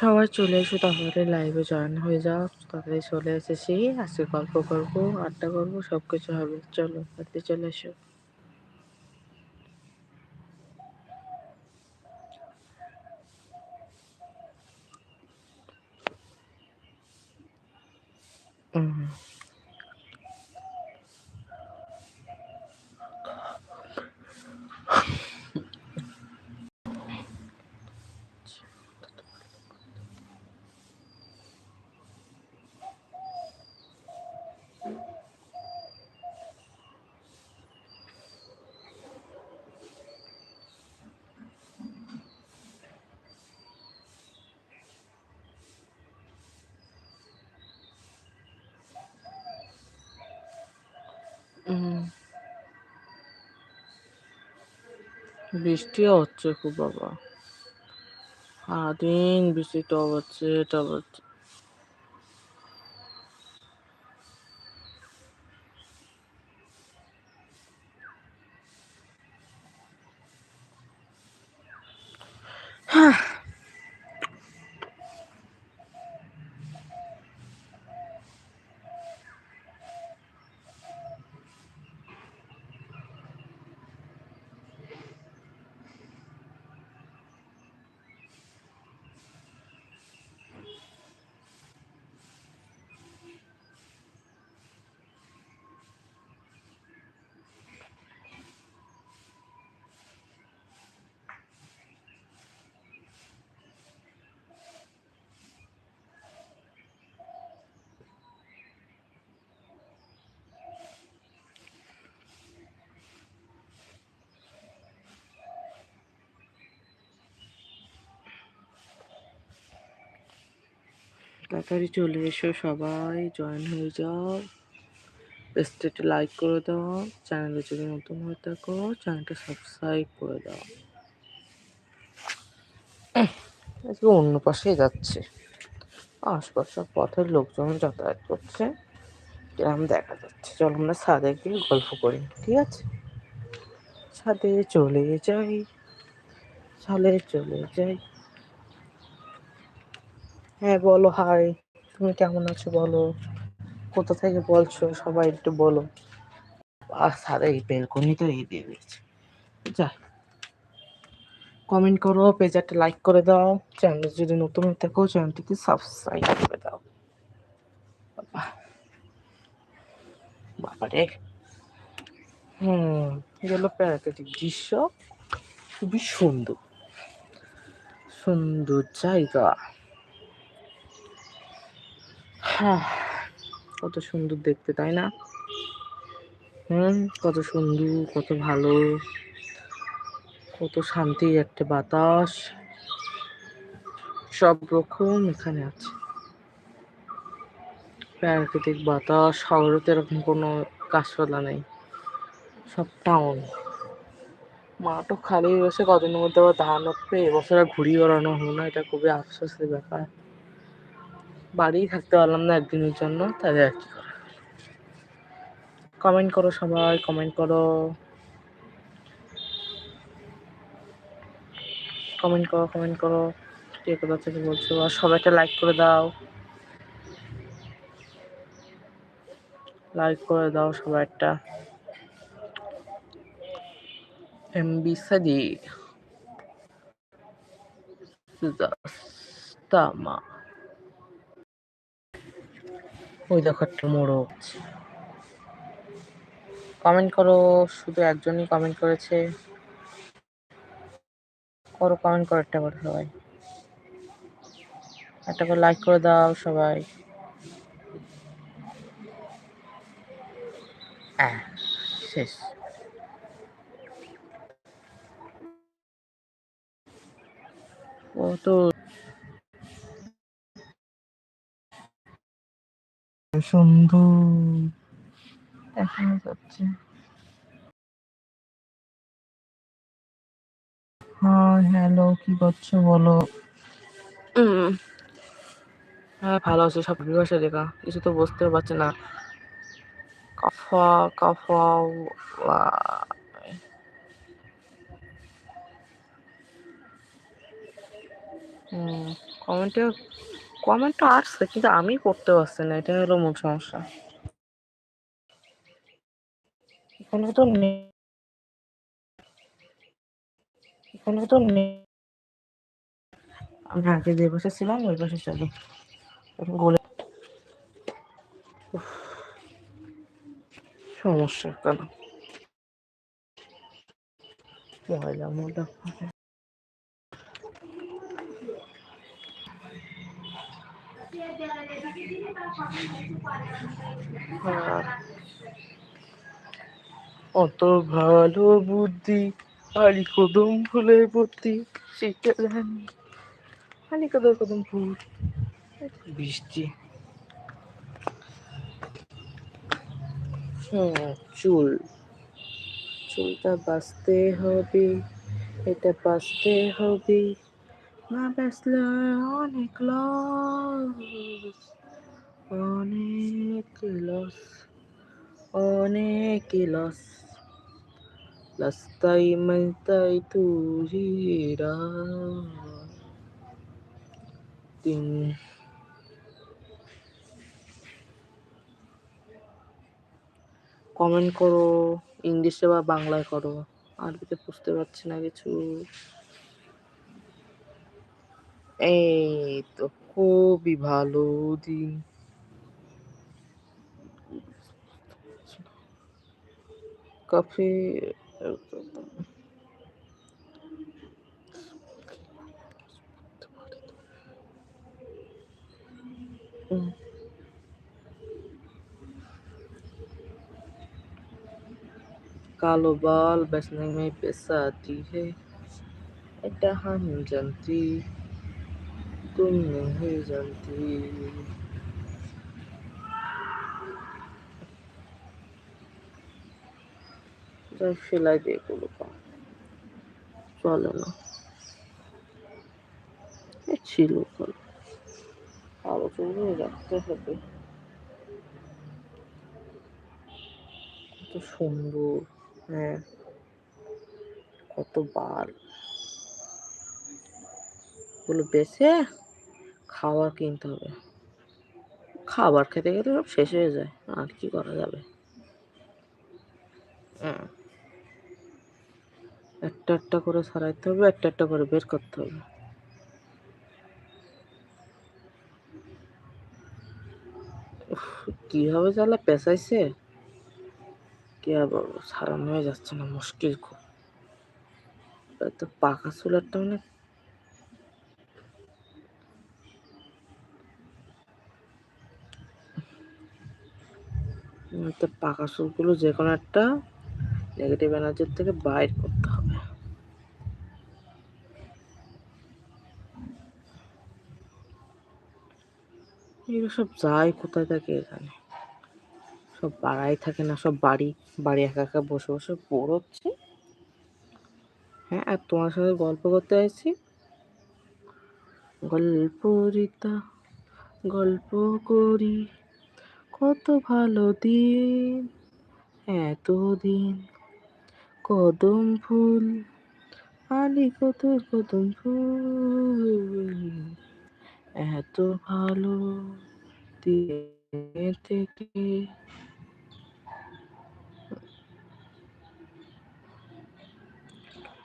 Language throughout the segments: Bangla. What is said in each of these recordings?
সবাই চলে এসো, তারপরে লাইভে জয়েন হয়ে যাও। তাড়াতাড়ি চলে এসেছি, আজকে গল্প করব, আড্ডা করব সব কিছু হবে। চলো তাড়াতাড়ি চলে এসো। হুম বৃষ্টিও হচ্ছে খুব বাবা। সারাদিন বৃষ্টি টপ হচ্ছে টপ হচ্ছে হ্যাঁ তাড়াতাড়ি চলে এসো, সবাই জয়েন হয়ে যাও। স্টেটে লাইক করে দাও চ্যানেলে যদি নতুন হয়ে থাকো চ্যানেলটা সাবস্ক্রাইব করে দাও। আজকে অন্য পাশেই যাচ্ছে। আশপাশ সব পথের লোকজন যাতায়াত করছে। এরকম দেখা যাচ্ছে। চলো আমরা ছাদে গিয়ে গল্প করি, ঠিক আছে? ছাদে চলে যাই, ছাদে চলে যাই। হ্যাঁ বলো হাই তুমি কেমন আছো, বলো? কোথা থেকে বলছো? সবাই একটু বলো। আর এই বেলকনি তো এই দিয়ে দিয়েছে। যা কমেন্ট করো পেজারটা লাইক করে দাও। চ্যানেল যদি নতুন থাকো চ্যানেলটিকে সাবস্ক্রাইব করে দাও। বাবা। বাবারে হুম, গেল প্রাকৃতিক দৃশ্য। খুবই সুন্দর। সুন্দর জায়গা। কত সুন্দর দেখতে, তাই না? হুম, কত সুন্দর, কত ভালো, কত শান্তির একটা বাতাস। সব রকম এখানে আছে। প্রাকৃতিক বাতাস, শহরে তো এরকম কোনো গাছপালা নেই, সব টাউন মাঠও খালি রয়েছে, কদিনের মধ্যে আবার ধান উঠবে এবছর ঘুড়ি ওড়ানো হলো না, এটা খুবই আফসোসের ব্যাপার। বাড়ি থাকতে পারলাম না একদিনের জন্য তাই আর কি কমেন্ট করো সবাই কমেন্ট করো কমেন্ট করো কমেন্ট করো কে কোথা থেকে বলছো আর সবাইকে লাইক করে দাও লাইক করে দাও সবাই একটা এমবি সাদি তামা ওই দেখো একটা মোড়ক। কমেন্ট করো, শুধু একজনই কমেন্ট করেছে। করো কমেন্ট করো একটা করে সবাই। একটা করে লাইক করে দাও সবাই। শেষ। ও তো সুন্দর। দেখা যাচ্ছে। হ্যাঁ হ্যালো, কি করছ বলো? হ্যাঁ ভালো আছে। সব বিভাষা লেখা কিছু তো বুঝতে পারছে না। কাফা কাফা কমেন্টে কমেন্ট তো আসছে, কিন্তু আমি পড়তে পারছি না এটা হলো মূল সমস্যা। এখানে তো এখানে তো আমি আগে যে পাশে ছিলাম, ওই পাশে চলি। গোলে সমস্যা কেন? ময়লা ময়লা অত ভালো বুদ্ধি আলি কদম ফুলে ভর্তি সেটা জানি আলি কদম কদম ফুল। বৃষ্টি। হুম, চুল। চুলটা বাঁচতে হবে, এটা বাঁচতে হবে। না বাঁচলে অনেক লস অনেক লস অনেক লস লাস্তাই মাইতাই তুজিরা তিন কমেন্ট করো ইংলিশে বা বাংলায় করো। আরবিতে বুঝতে পারছি না কিছু। এই তো খুবই ভালো দিন কাফে উম, कालो बाल बचने में पैसा आती है এটা हम जानती तुम नहीं जानती যাই সেলাই দিয়ে গুলো চলে না এ ছিল ওখানে আরো চলে রাখতে হবে কত সুন্দর হ্যাঁ কত বার গুলো বেছে খাবার কিনতে হবে। খাবার খেতে খেতে সব শেষ হয়ে যায়, আর কি করা যাবে? হুম। একটা একটা করে সারাইতে হবে, একটা একটা করে বের করতে হবে। কীভাবে জ্বালা পেঁচাইছে? কি বলব, সারানো হয়ে যাচ্ছে না, মুশকিল খুব। তো পাকা চুলারটা মানে পাকা চুলগুলো যে কোনো একটা নেগেটিভ এনার্জির থেকে বাইর করতে হবে। এগুলো সব যায় কোথায় থাকে এখানে? সব বাড়াই থাকে না, সব বাড়ি বাড়ি একা একা বসে বসে বোর হচ্ছে। হ্যাঁ আর তোমার সাথে গল্প করতে আসছি গল্প রিতা গল্প করি। কত ভালো দিন, এতদিন। কদম ফুল, আলি কত কদম ফুল। এত ভালো দিন থেকে।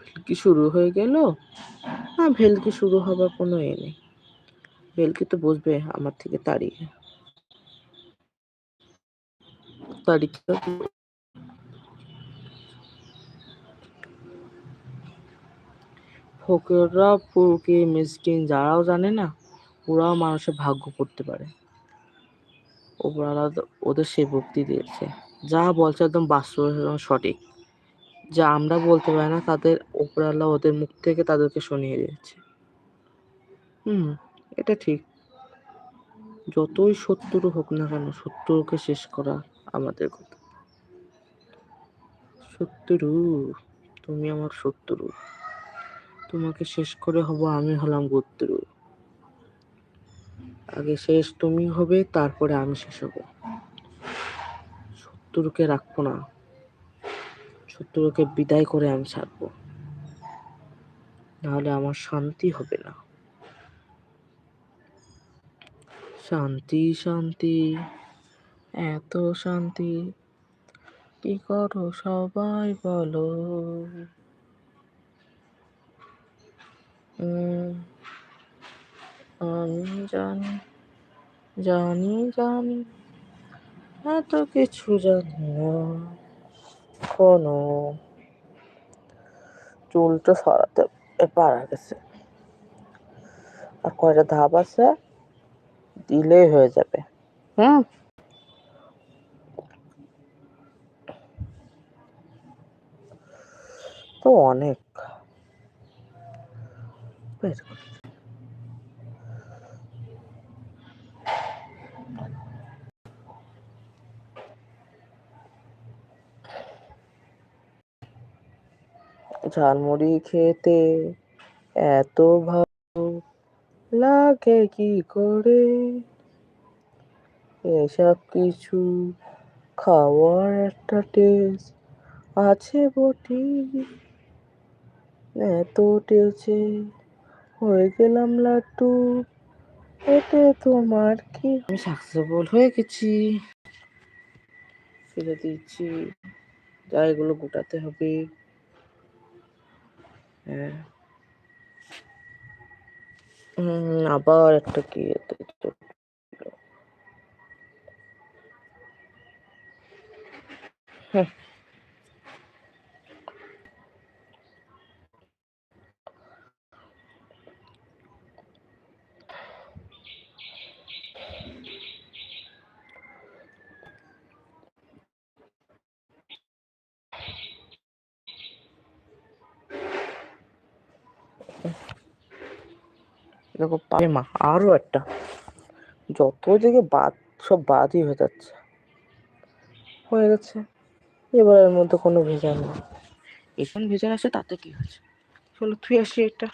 ভেলকি শুরু হয়ে গেল? না, ভেলকি শুরু হবার কোনো এ নেই। ভেলকি তো বসবে আমার থেকে তাড়িয়ে। তারিখ ফকিররা পুরুকে মিসকিন যারাও জানে না, ওরাও মানুষের ভাগ্য করতে পারে। ওপরওয়ালা তো- ওদের সে ভক্তি দিয়েছে। যা বলছে একদম বাস্তব সঠিক। যা আমরা বলতে পারি না, তাদের ওপরওয়ালা ওদের মুখ থেকে তাদেরকে শুনিয়ে দিয়েছে। হুম, এটা ঠিক। যতই শত্রু হোক না কেন, শত্রুকে শেষ করা আমাদের কথা। শত্রু, তুমি আমার শত্রু। তোমাকে শেষ করে হব আমি হলাম গোত্রু। আগে শেষ তুমি হবে, তারপরে আমি শেষ হব। শত্রুকে রাখব না। শত্রুকে বিদায় করে আমি ছাড়বো। নাহলে আমার শান্তি হবে না। শান্তি শান্তি। এত শান্তি, কি করো সবাই বলো? আমি জানি জানি জানি, এত কিছু জানি না। কোনো চুলটা সরাতে পারা গেছে। আর কয়টা ধাপ আছে? দিলেই হয়ে যাবে। হুম? তো অনেক। ঝালমুড়ি খেতে এত ভালো লাগে কি করে? এসব কিছু খাওয়ার একটা টেস্ট আছে বটি এত টেস্টে হয়ে গেলাম লাড্ডু, এতে তোমার কি? আমি সাকসেসফুল হয়ে গেছি। ফেলে দিচ্ছি। যা এগুলো গোটাতে হবে। হ্যাঁ। আবার একটা কি এতে দেখো মা আরও একটা। যত দিকে বাদ, সব বাদই হয়ে যাচ্ছে। হয়ে যাচ্ছে এবার এর মধ্যে কোনো ভেজাল নেই। এখন ভেজাল আছে, তাতে কি হয়েছে? চলো, তুই আসি এটা